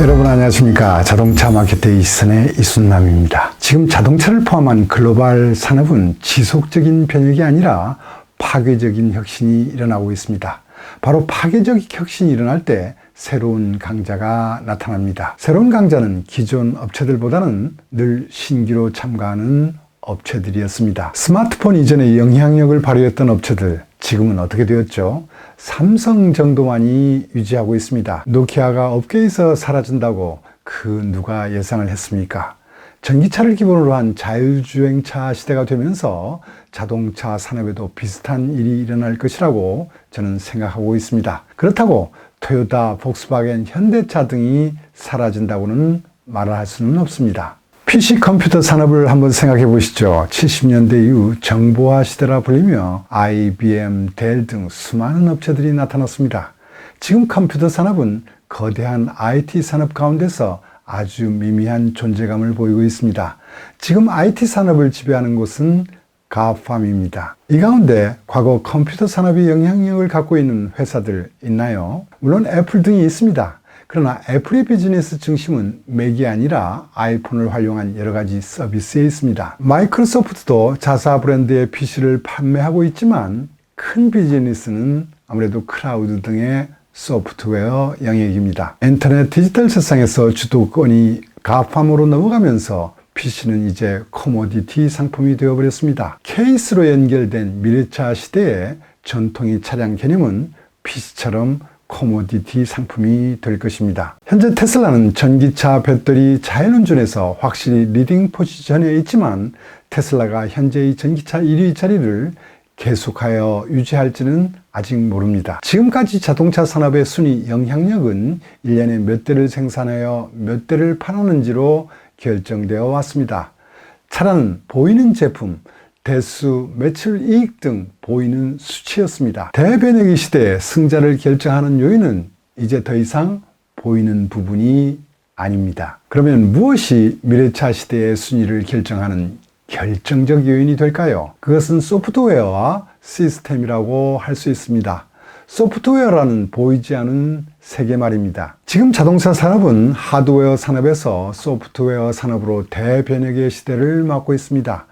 여러분 안녕하십니까? 자동차 마케팅 이선의 이순남입니다. 지금 자동차를 포함한 글로벌 산업은 지속적인 변혁이 아니라 파괴적인 혁신이 일어나고 있습니다. 바로 파괴적 혁신이 일어날 때 새로운 강자가 나타납니다. 새로운 강자는 기존 업체들보다는 늘 신기로 참가하는 업체들이었습니다 스마트폰 이전에 영향력을 발휘했던 업체들 지금은 어떻게 되었죠? 삼성 정도만이 유지하고 있습니다. 노키아가 업계에서 사라진다고 그 누가 예상을 했습니까? 전기차를 기본으로 한 자율주행차 시대가 되면서 자동차 산업에도 비슷한 일이 일어날 것이라고 저는 생각하고 있습니다. 그렇다고 토요타, 폭스바겐, 현대차 등이 사라진다고는 말을 할 수는 없습니다. PC 컴퓨터 산업을 한번 생각해 보시죠. 70년대 이후 정보화 시대라 불리며 IBM, 델 등 수많은 업체들이 나타났습니다. 지금 컴퓨터 산업은 거대한 IT 산업 가운데서 아주 미미한 존재감을 보이고 있습니다. 지금 IT 산업을 지배하는 곳은 가팜입니다. 이 가운데 과거 컴퓨터 산업이 영향력을 갖고 있는 회사들 있나요? 물론 애플 등이 있습니다. 그러나 애플의 비즈니스 중심은 맥이 아니라 아이폰을 활용한 여러 가지 서비스에 있습니다. 마이크로소프트도 자사 브랜드의 PC를 판매하고 있지만 큰 비즈니스는 아무래도 클라우드 등의 소프트웨어 영역입니다. 인터넷 디지털 세상에서 주도권이 가팜으로 넘어가면서 PC는 이제 코모디티 상품이 되어버렸습니다. 케이스로 연결된 미래차 시대의 전통의 차량 개념은 PC처럼 코모디티 상품이 될 것입니다. 현재 테슬라는 전기차 배터리 자율운전에서 확실히 리딩 포지션에 있지만 테슬라가 현재의 전기차 1위 자리를 계속하여 유지할지는 아직 모릅니다. 지금까지 자동차 산업의 순위 영향력은 1년에 몇 대를 생산하여 몇 대를 팔았는지로 결정되어 왔습니다. 차라는 보이는 제품, 대수, 매출 이익 등 보이는 수치였습니다. 대변혁의 시대에 승자를 결정하는 요인은 이제 더 이상 보이는 부분이 아닙니다. 그러면 무엇이 미래차 시대의 순위를 결정하는 결정적 요인이 될까요? 그것은 소프트웨어와 시스템이라고 할 수 있습니다. 소프트웨어라는 보이지 않은 세계 말입니다. 지금 자동차 산업은 하드웨어 산업에서 소프트웨어 산업으로 대변혁의 시대를 맞고 있습니다.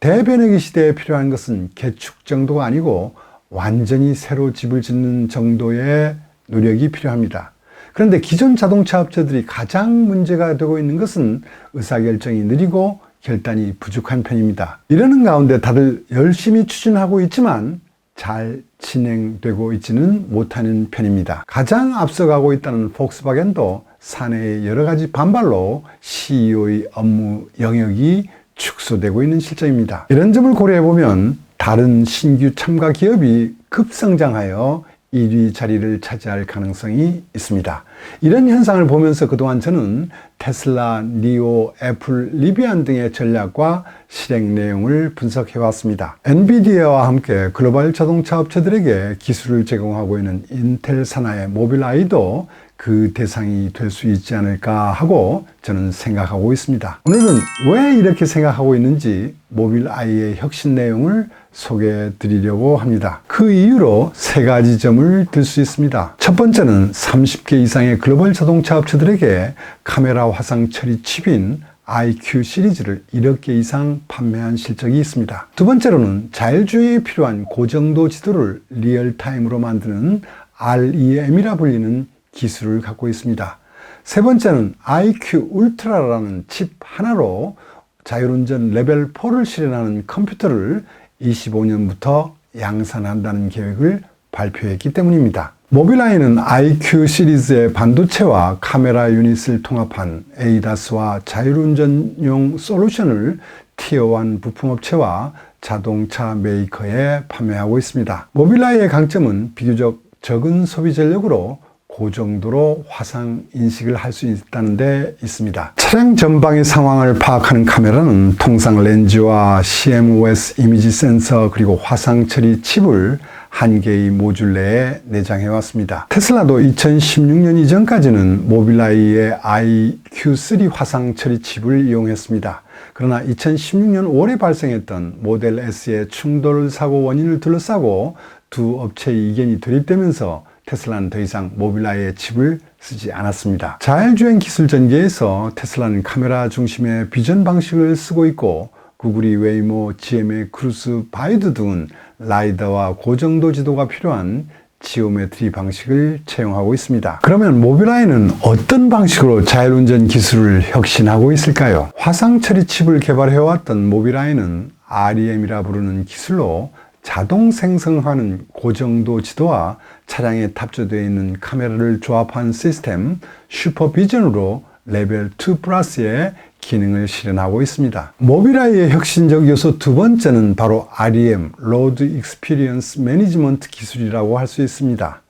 대변혁의 시대에 필요한 것은 개축 정도가 아니고 완전히 새로 집을 짓는 정도의 노력이 필요합니다. 그런데 기존 자동차 업체들이 가장 문제가 되고 있는 것은 의사결정이 느리고 결단이 부족한 편입니다. 이러는 가운데 다들 열심히 추진하고 있지만 잘 진행되고 있지는 못하는 편입니다. 가장 앞서가고 있다는 폭스바겐도 사내의 여러 가지 반발로 CEO의 업무 영역이 축소되고 있는 실정입니다. 이런 점을 고려해 보면 다른 신규 참가 기업이 급성장하여 1위 자리를 차지할 가능성이 있습니다. 이런 현상을 보면서 그동안 저는 테슬라, 니오, 애플, 리비안 등의 전략과 실행 내용을 분석해 왔습니다. 엔비디아와 함께 글로벌 자동차 업체들에게 기술을 제공하고 있는 인텔 산하의 모빌아이도 그 대상이 될 수 있지 않을까 하고 저는 생각하고 있습니다. 오늘은 왜 이렇게 생각하고 있는지 모빌 아이의 혁신 내용을 소개해 드리려고 합니다. 그 이유로 세 가지 점을 들 수 있습니다. 첫 번째는 30개 이상의 글로벌 자동차 업체들에게 카메라 화상 처리 칩인 IQ 시리즈를 1억 개 이상 판매한 실적이 있습니다. 두 번째로는 자율주행에 필요한 고정도 지도를 리얼타임으로 만드는 REM이라 불리는 기술을 갖고 있습니다. 세 번째는 IQ 울트라라는 칩 하나로 자율운전 레벨 4를 실현하는 컴퓨터를 25년부터 양산한다는 계획을 발표했기 때문입니다. 모빌아이는 IQ 시리즈의 반도체와 카메라 유닛을 통합한 에이다스와 자율운전용 솔루션을 티어1 부품업체와 자동차 메이커에 판매하고 있습니다. 모빌아이의 강점은 비교적 적은 소비 전력으로 그 정도로 화상 인식을 할 수 있다는 데 있습니다. 차량 전방의 상황을 파악하는 카메라는 통상 렌즈와 CMOS 이미지 센서 그리고 화상 처리 칩을 한 개의 모듈 내에 내장해 왔습니다. 테슬라도 2016년 이전까지는 모빌아이의 IQ3 화상 처리 칩을 이용했습니다. 그러나 2016년 5월에 발생했던 모델 S의 충돌 사고 원인을 둘러싸고 두 업체의 이견이 대립되면서 테슬라는 더 이상 모빌라이의 칩을 쓰지 않았습니다. 자율주행 기술 전개에서 테슬라는 카메라 중심의 비전 방식을 쓰고 있고 구글이 웨이모, GM의 크루스, 바이드 등은 라이더와 고정도 지도가 필요한 지오메트리 방식을 채용하고 있습니다. 그러면 모빌아이는 어떤 방식으로 자율운전 기술을 혁신하고 있을까요? 화상 처리 칩을 개발해왔던 모빌아이는 REM이라 부르는 기술로 자동 생성하는 고정도 지도와 차량에 탑재되어 있는 카메라를 조합한 시스템 슈퍼비전으로 레벨 2 플러스의 기능을 실현하고 있습니다. 모빌아이의 혁신적 요소 두 번째는 바로 REM, Road Experience Management 기술이라고 할 수 있습니다.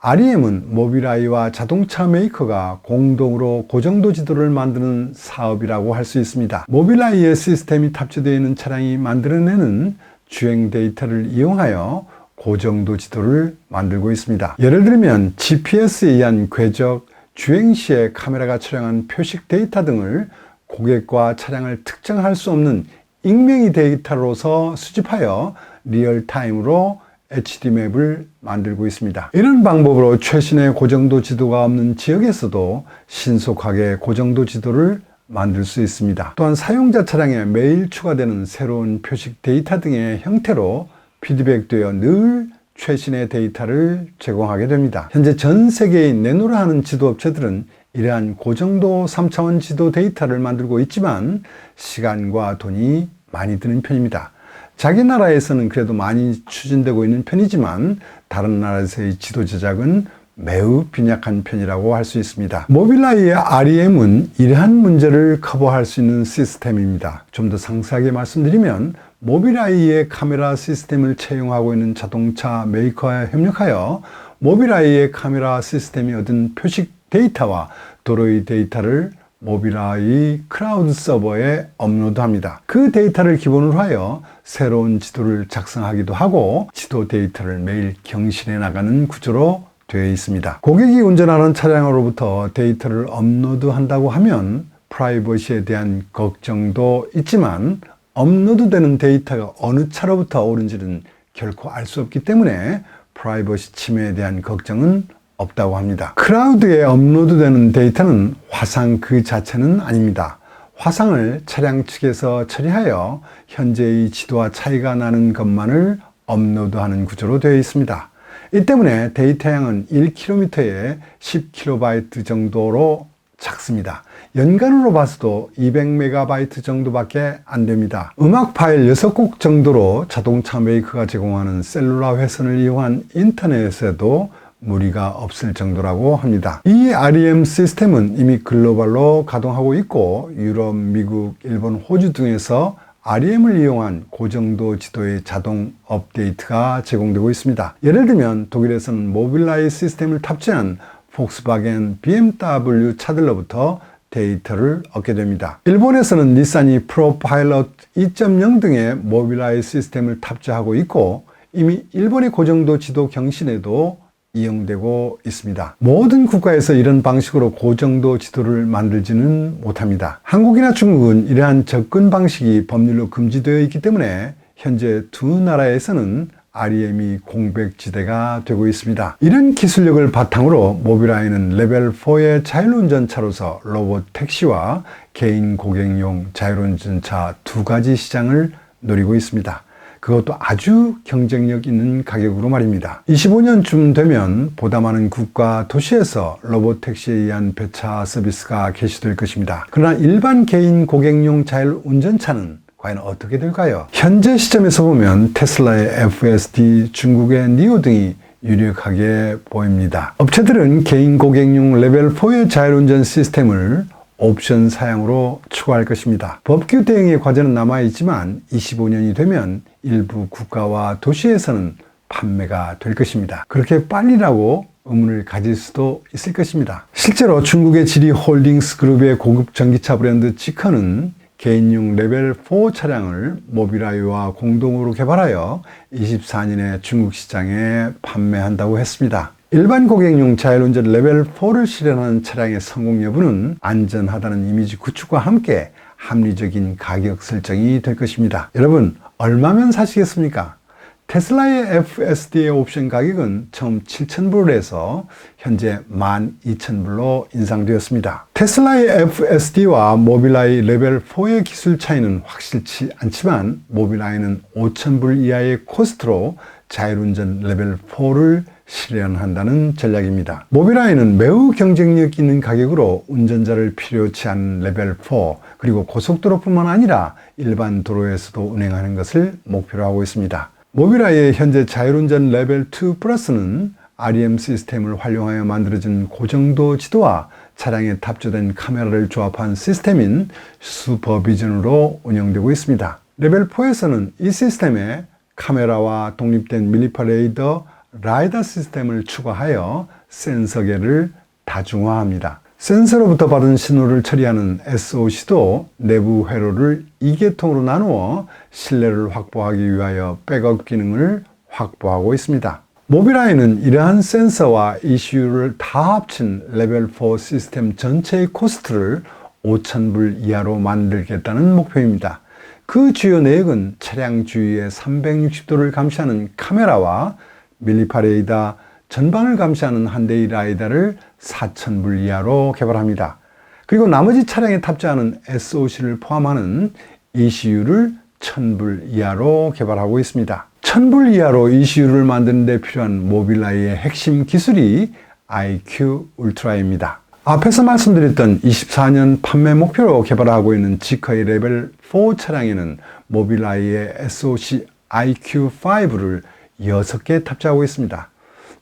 REM은 모빌아이와 자동차 메이커가 공동으로 고정도 지도를 만드는 사업이라고 할 수 있습니다. 모빌아이의 시스템이 탑재되어 있는 차량이 만들어내는 주행 데이터를 이용하여 고정도 지도를 만들고 있습니다. 예를 들면 GPS에 의한 궤적, 주행 시에 카메라가 촬영한 표식 데이터 등을 고객과 차량을 특정할 수 없는 익명의 데이터로서 수집하여 리얼타임으로 HD맵을 만들고 있습니다. 이런 방법으로 최신의 고정도 지도가 없는 지역에서도 신속하게 고정도 지도를 만들 수 있습니다. 또한 사용자 차량에 매일 추가되는 새로운 표식 데이터 등의 형태로 피드백되어 늘 최신의 데이터를 제공하게 됩니다. 현재 전 세계의 내노라 하는 지도 업체들은 이러한 고정도 3차원 지도 데이터를 만들고 있지만 시간과 돈이 많이 드는 편입니다. 자기 나라에서는 그래도 많이 추진되고 있는 편이지만 다른 나라에서의 지도 제작은 매우 빈약한 편이라고 할 수 있습니다. 모빌라이의 REM은 이러한 문제를 커버할 수 있는 시스템입니다. 좀 더 상세하게 말씀드리면 모빌아이의 카메라 시스템을 채용하고 있는 자동차 메이커와 협력하여 모빌아이의 카메라 시스템이 얻은 표식 데이터와 도로의 데이터를 모빌아이 크라우드 서버에 업로드합니다. 그 데이터를 기본으로 하여 새로운 지도를 작성하기도 하고 지도 데이터를 매일 경신해 나가는 구조로 되어 있습니다. 고객이 운전하는 차량으로부터 데이터를 업로드한다고 하면 프라이버시에 대한 걱정도 있지만 업로드되는 데이터가 어느 차로부터 오는지는 결코 알 수 없기 때문에 프라이버시 침해에 대한 걱정은 없다고 합니다. 크라우드에 업로드되는 데이터는 화상 그 자체는 아닙니다. 화상을 차량 측에서 처리하여 현재의 지도와 차이가 나는 것만을 업로드하는 구조로 되어 있습니다. 이 때문에 데이터 양은 1km에 10KB 정도로 작습니다. 연간으로 봐서도 200MB 정도밖에 안 됩니다. 음악 파일 6곡 정도로 자동차 메이커가 제공하는 셀룰라 회선을 이용한 인터넷에도 무리가 없을 정도라고 합니다. 이 REM 시스템은 이미 글로벌로 가동하고 있고 유럽, 미국, 일본, 호주 등에서 REM을 이용한 고정도 지도의 자동 업데이트가 제공되고 있습니다. 예를 들면 독일에서는 모빌라이 시스템을 탑재한 폭스바겐 BMW 차들로부터 데이터를 얻게 됩니다. 일본에서는 닛산이 프로파일럿 2.0 등의 모빌라이 시스템을 탑재하고 있고 이미 일본의 고정도 지도 경신에도 이용되고 있습니다. 모든 국가에서 이런 방식으로 고정도 지도를 만들지는 못합니다. 한국이나 중국은 이러한 접근 방식이 법률로 금지되어 있기 때문에 현재 두 나라에서는 REM이 공백지대가 되고 있습니다. 이런 기술력을 바탕으로 모빌아이는 레벨 4의 자율운전차로서 로봇 택시와 개인 고객용 자율운전차 두 가지 시장을 노리고 있습니다. 그것도 아주 경쟁력 있는 가격으로 말입니다. 25년쯤 되면 보다 많은 국가 도시에서 로봇 택시에 의한 배차 서비스가 개시될 것입니다. 그러나 일반 개인 고객용 자율 운전차는 과연 어떻게 될까요? 현재 시점에서 보면 테슬라의 FSD, 중국의 니오 등이 유력하게 보입니다. 업체들은 개인 고객용 레벨 4의 자율운전 시스템을 옵션 사양으로 추가할 것입니다. 법규 대응의 과제는 남아있지만 25년이 되면 일부 국가와 도시에서는 판매가 될 것입니다. 그렇게 빨리라고 의문을 가질 수도 있을 것입니다. 실제로 중국의 지리 홀딩스 그룹의 고급 전기차 브랜드 지커는 개인용 레벨 4 차량을 모빌아이와 공동으로 개발하여 24년에 중국 시장에 판매한다고 했습니다. 일반 고객용 자율운전 레벨 4를 실현하는 차량의 성공 여부는 안전하다는 이미지 구축과 함께 합리적인 가격 설정이 될 것입니다. 여러분, 얼마면 사시겠습니까? 테슬라의 FSD의 옵션 가격은 처음 7,000불에서 현재 12,000불로 인상되었습니다. 테슬라의 FSD와 모빌아이 레벨 4의 기술 차이는 확실치 않지만 모빌아이는 5,000불 이하의 코스트로 자율운전 레벨 4를 실현한다는 전략입니다. 모빌아이는 매우 경쟁력 있는 가격으로 운전자를 필요치 않은 레벨 4 그리고 고속도로뿐만 아니라 일반 도로에서도 운행하는 것을 목표로 하고 있습니다. 모빌아이의 현재 자율운전 레벨 2 플러스는 REM 시스템을 활용하여 만들어진 고정도 지도와 차량에 탑재된 카메라를 조합한 시스템인 슈퍼비전으로 운영되고 있습니다. 레벨 4에서는 이 시스템에 카메라와 독립된 밀리파 레이더, 라이더 시스템을 추가하여 센서계를 다중화합니다. 센서로부터 받은 신호를 처리하는 SOC도 내부 회로를 2계통으로 나누어 신뢰를 확보하기 위하여 백업 기능을 확보하고 있습니다. 모빌아이는 이러한 센서와 ECU를 다 합친 레벨 4 시스템 전체의 코스트를 5,000불 이하로 만들겠다는 목표입니다. 그 주요 내역은 차량 주위의 360도를 감시하는 카메라와 밀리파 레이더, 전방을 감시하는 한 대의 라이다를 4,000불 이하로 개발합니다. 그리고 나머지 차량에 탑재하는 SOC를 포함하는 ECU를 1,000불 이하로 개발하고 있습니다. 1,000불 이하로 ECU를 만드는 데 필요한 모빌라이의 핵심 기술이 IQ 울트라입니다. 앞에서 말씀드렸던 24년 판매 목표로 개발하고 있는 지커의 레벨 4 차량에는 모빌아이의 SOC IQ5를 6개 탑재하고 있습니다.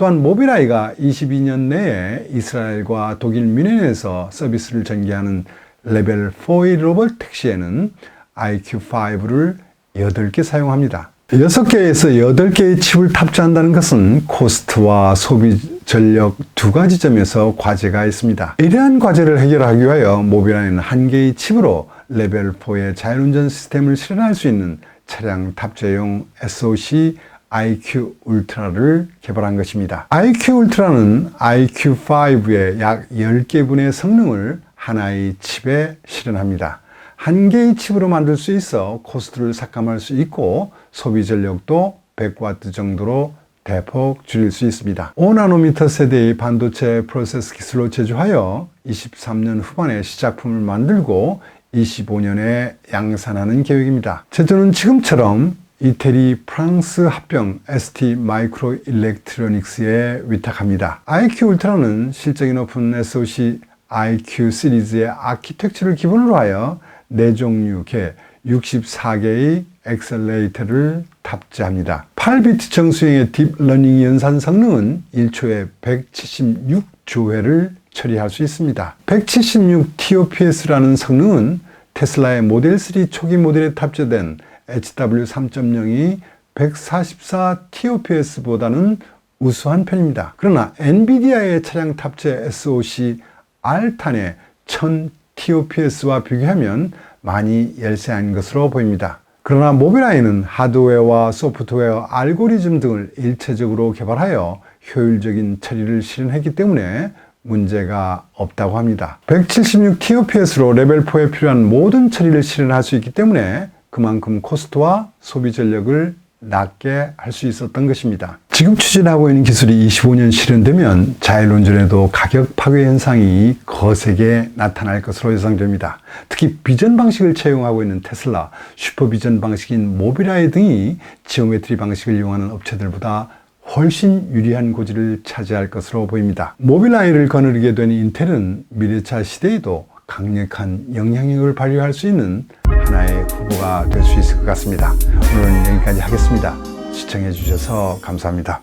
또한 모빌아이가 22년 내에 이스라엘과 독일 뮌헨에서 서비스를 전개하는 레벨 4의 로봇 택시에는 IQ5를 8개 사용합니다. 6개에서 8개의 칩을 탑재한다는 것은 코스트와 소비 전력 두 가지 점에서 과제가 있습니다. 이러한 과제를 해결하기 위하여 모빌아이는 한 개의 칩으로 레벨 4의 자율운전 시스템을 실현할 수 있는 차량 탑재용 SOC IQ 울트라를 개발한 것입니다. IQ 울트라는 IQ5의 약 10개분의 성능을 하나의 칩에 실현합니다. 한 개의 칩으로 만들 수 있어 코스트를 삭감할 수 있고 소비 전력도 100W 정도로 대폭 줄일 수 있습니다. 5나노미터 세대의 반도체 프로세스 기술로 제조하여 23년 후반에 시작품을 만들고 25년에 양산하는 계획입니다. 제조는 지금처럼 이태리 프랑스 합병 ST 마이크로 일렉트로닉스에 위탁합니다. IQ 울트라는 실적이 높은 SOC IQ 시리즈의 아키텍처를 기본으로 하여 4종류 개 64개의 엑셀레이터를 탑재합니다. 8비트 정수행의 딥러닝 연산 성능은 1초에 176조회를 처리할 수 있습니다. 176 TOPS라는 성능은 테슬라의 모델 3 초기 모델에 탑재된 HW3.0이 144 TOPS보다는 우수한 편입니다. 그러나 엔비디아의 차량 탑재 SoC 알탄의 1000 TOPS와 비교하면 많이 열세한 것으로 보입니다. 그러나 모빌아이는 하드웨어와 소프트웨어, 알고리즘 등을 일체적으로 개발하여 효율적인 처리를 실현했기 때문에 문제가 없다고 합니다. 176 TOPS로 레벨 4에 필요한 모든 처리를 실현할 수 있기 때문에 그만큼 코스트와 소비 전력을 낮게 할 수 있었던 것입니다. 지금 추진하고 있는 기술이 25년 실현되면 자율운전에도 가격 파괴 현상이 거세게 나타날 것으로 예상됩니다. 특히 비전 방식을 채용하고 있는 테슬라, 슈퍼비전 방식인 모빌아이 등이 지오메트리 방식을 이용하는 업체들보다 훨씬 유리한 고지를 차지할 것으로 보입니다. 모빌아이를 거느리게 된 인텔은 미래차 시대에도 강력한 영향력을 발휘할 수 있는 하나의 후보가 될 수 있을 것 같습니다. 오늘은 여기까지 하겠습니다. 시청해 주셔서 감사합니다.